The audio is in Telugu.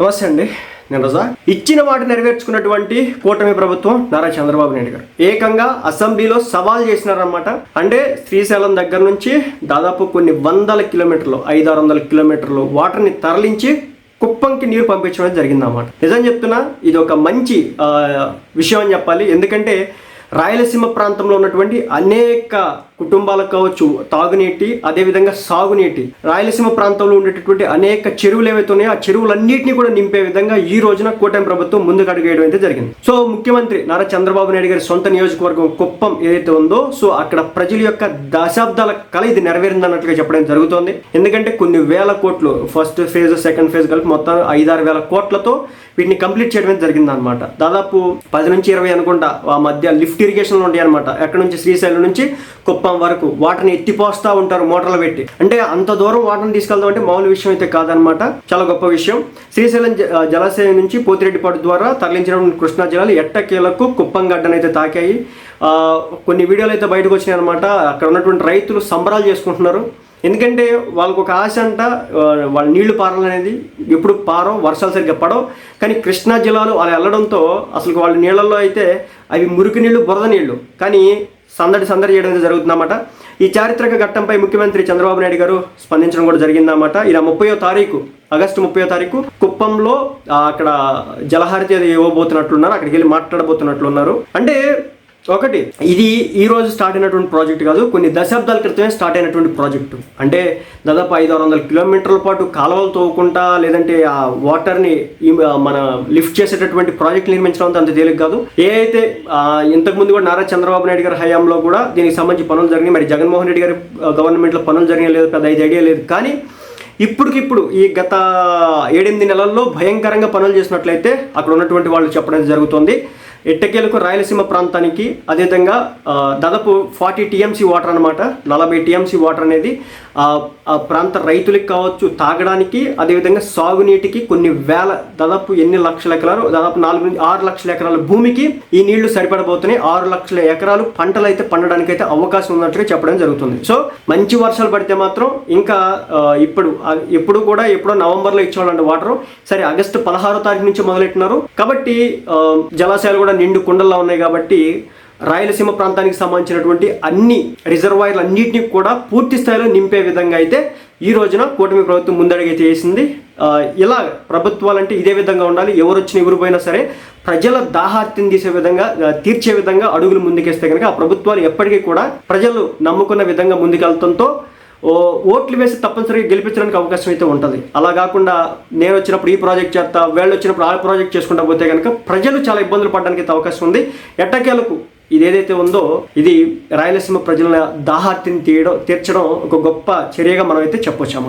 నమస్తే అండి నేను రజా. ఇచ్చిన మాట నెరవేర్చుకున్నటువంటి కూటమి ప్రభుత్వం నారా చంద్రబాబు నాయుడు గారు. ఏకంగా అసెంబ్లీలో సవాల్ చేసినారనమాట అంటే శ్రీశైలం దగ్గర నుంచి దాదాపు కొన్ని వందల కిలోమీటర్లు ఐదు ఆరు వందల కిలోమీటర్లు వాటర్ని తరలించి కుప్పంకి నీరు పంపించడం జరిగిందన్నమాట. నిజం చెప్తున్నా ఇది ఒక మంచి విషయం అని చెప్పాలి. ఎందుకంటే రాయలసీమ ప్రాంతంలో ఉన్నటువంటి అనేక కుటుంబాలకు కావచ్చు తాగునీటి అదేవిధంగా సాగునీటి. రాయలసీమ ప్రాంతంలో ఉండేటటువంటి అనేక చెరువులు ఏవైతే ఉన్నాయో ఆ చెరువులన్నింటినీ కూడా నింపే విధంగా ఈ రోజున కూటమి ప్రభుత్వం ముందుకు అడుగేయడం అయితే జరిగింది. సో ముఖ్యమంత్రి నారా చంద్రబాబు నాయుడు గారి సొంత నియోజకవర్గం కుప్పం ఏదైతే ఉందో సో అక్కడ ప్రజల యొక్క దశాబ్దాల కళ ఇది నెరవేరిందన్నట్లుగా చెప్పడం జరుగుతోంది. ఎందుకంటే కొన్ని వేల కోట్లు ఫస్ట్ ఫేజ్ సెకండ్ ఫేజ్ కలిపి మొత్తం ఐదారు వేల కోట్లతో వీటిని కంప్లీట్ చేయడం జరిగింది అనమాట దాదాపు పది నుంచి ఇరవై అనుకుంటా ఆ మధ్య లిఫ్ట్ ఇరిగేషన్లు ఉంటాయి అనమాట ఎక్కడ నుంచి? శ్రీశైలం నుంచి కుప్పం వరకు. వాటర్ని ఎత్తిపోస్తూ ఉంటారు మోటార్లు పెట్టి. అంటే అంత దూరం వాటర్ని తీసుకెళ్దాం అంటే మామూలు విషయం అయితే కాదనమాట చాలా గొప్ప విషయం. శ్రీశైలం జ- జలాశయం నుంచి పోతిరెడ్డిపాటు ద్వారా తరలించిన కృష్ణా జిల్లాలు ఎట్టకేలకు కుప్పం గడ్డనైతే తాకాయి. కొన్ని వీడియోలు అయితే బయటకు వచ్చినాయి అనమాట అక్కడ ఉన్నటువంటి రైతులు సంబరాలు చేసుకుంటున్నారు. ఎందుకంటే వాళ్ళకు ఒక ఆశ అంట ఆ, వాళ్ళ నీళ్ళు పారాలనేది ఎప్పుడు పారో వర్షాలు సరిగ్గా పడవు. కానీ కృష్ణా జిల్లాలో అలా వెళ్ళడంతో అసలు వాళ్ళ నీళ్ళల్లో అయితే అవి మురికి నీళ్ళు బురద నీళ్ళు. కానీ సందడి సందడి చేయడం జరుగుతుందన్నమాట. ఈ చారిత్రక ఘట్టంపై ముఖ్యమంత్రి చంద్రబాబు నాయుడు గారు స్పందించడం కూడా జరిగిందన్నమాట. ఇలా ముప్పయో తారీఖు ఆగస్టు ముప్పయో తారీఖు కుప్పంలో అక్కడ జలహారతి అది ఇవ్వబోతున్నట్లున్నారు. అక్కడికి వెళ్ళి మాట్లాడబోతున్నట్లున్నారు. అంటే ఒకటి ఇది ఈ రోజు స్టార్ట్ అయినటువంటి ప్రాజెక్ట్ కాదు కొన్ని దశాబ్దాల క్రితమే స్టార్ట్ అయినటువంటి ప్రాజెక్టు అంటే దాదాపు ఐదు ఆరు వందల కిలోమీటర్ల పాటు కాలువలు తోవుకుంటా లేదంటే ఆ వాటర్ని మన లిఫ్ట్ చేసేటటువంటి ప్రాజెక్ట్ నిర్మించడం అంత అంత తేలిక కాదు. ఏ అయితే ఇంతకుముందు కూడా నారా చంద్రబాబు నాయుడు గారి హయాంలో కూడా దీనికి సంబంధించి పనులు జరిగినాయి. మరి జగన్మోహన్ రెడ్డి గారి గవర్నమెంట్లో పనులు జరిగే లేదు పెద్ద ఐదు ఐడియా లేదు. కానీ ఇప్పటికిప్పుడు ఈ గత ఏడెనిమిది నెలల్లో భయంకరంగా పనులు చేసినట్లయితే అక్కడ ఉన్నటువంటి వాళ్ళు చెప్పడం జరుగుతుంది. ఎట్టకేలకు రాయలసీమ ప్రాంతానికి అదేవిధంగా దాదాపు ఫార్టీ టీఎంసీ వాటర్ అనమాట నలభై టీఎంసీ వాటర్ అనేది ఆ, ప్రాంత రైతులకు కావచ్చు తాగడానికి అదేవిధంగా సాగునీటికి కొన్ని వేల దాదాపు ఎన్ని లక్షల ఎకరాలు దాదాపు నాలుగు నుంచి ఆరు లక్షల ఎకరాల భూమికి ఈ నీళ్ళు సరిపడబోతున్నాయి. ఆరు లక్షల ఎకరాలు పంటలు అయితే పండడానికి అయితే అవకాశం ఉన్నట్టుగా చెప్పడం జరుగుతుంది. సో మంచి వర్షాలు పడితే మాత్రం ఇంకా ఇప్పుడు ఎప్పుడు కూడా ఎప్పుడో నవంబర్లో ఇచ్చేవాళ్ళండి వాటర్. సరే ఆగస్టు పదహారో తారీఖు నుంచి మొదలెట్టినారు. కాబట్టి జలాశయాలు కూడా నిండు కుండల్లో ఉన్నాయి కాబట్టి రాయలసీమ ప్రాంతానికి సంబంధించినటువంటి అన్ని రిజర్వాయర్లు అన్నింటినీ కూడా పూర్తి స్థాయిలో నింపే విధంగా అయితే ఈ రోజున కూటమి ప్రభుత్వం ముందడుగైతే వేసింది. ఇలా ప్రభుత్వాలంటే ఇదే విధంగా ఉండాలి. ఎవరు వచ్చిన ఎవరు పోయినా సరే ప్రజల దాహార్తిని తీసే విధంగా తీర్చే విధంగా అడుగులు ముందుకేస్తే కనుక ఆ ప్రభుత్వాలు ఎప్పటికీ కూడా ప్రజలు నమ్ముకున్న విధంగా ముందుకెళ్తంతో ఓట్లు వేసి తప్పనిసరిగా గెలిపించడానికి అవకాశం అయితే ఉంటుంది. అలా కాకుండా నేను వచ్చినప్పుడు ఈ ప్రాజెక్ట్ చేస్తా వీళ్ళు వచ్చినప్పుడు ఆ ప్రాజెక్ట్ చేసుకుంటా పోతే కనుక ప్రజలు చాలా ఇబ్బందులు పడడానికి అయితే అవకాశం ఉంది. ఎట్టకేలకు ఇది ఏదైతే ఉందో ఇది రాయలసీమ ప్రజల దాహార్తిని తీయడం తీర్చడం ఒక గొప్ప చర్యగా మనం అయితే చెప్పొచ్చాము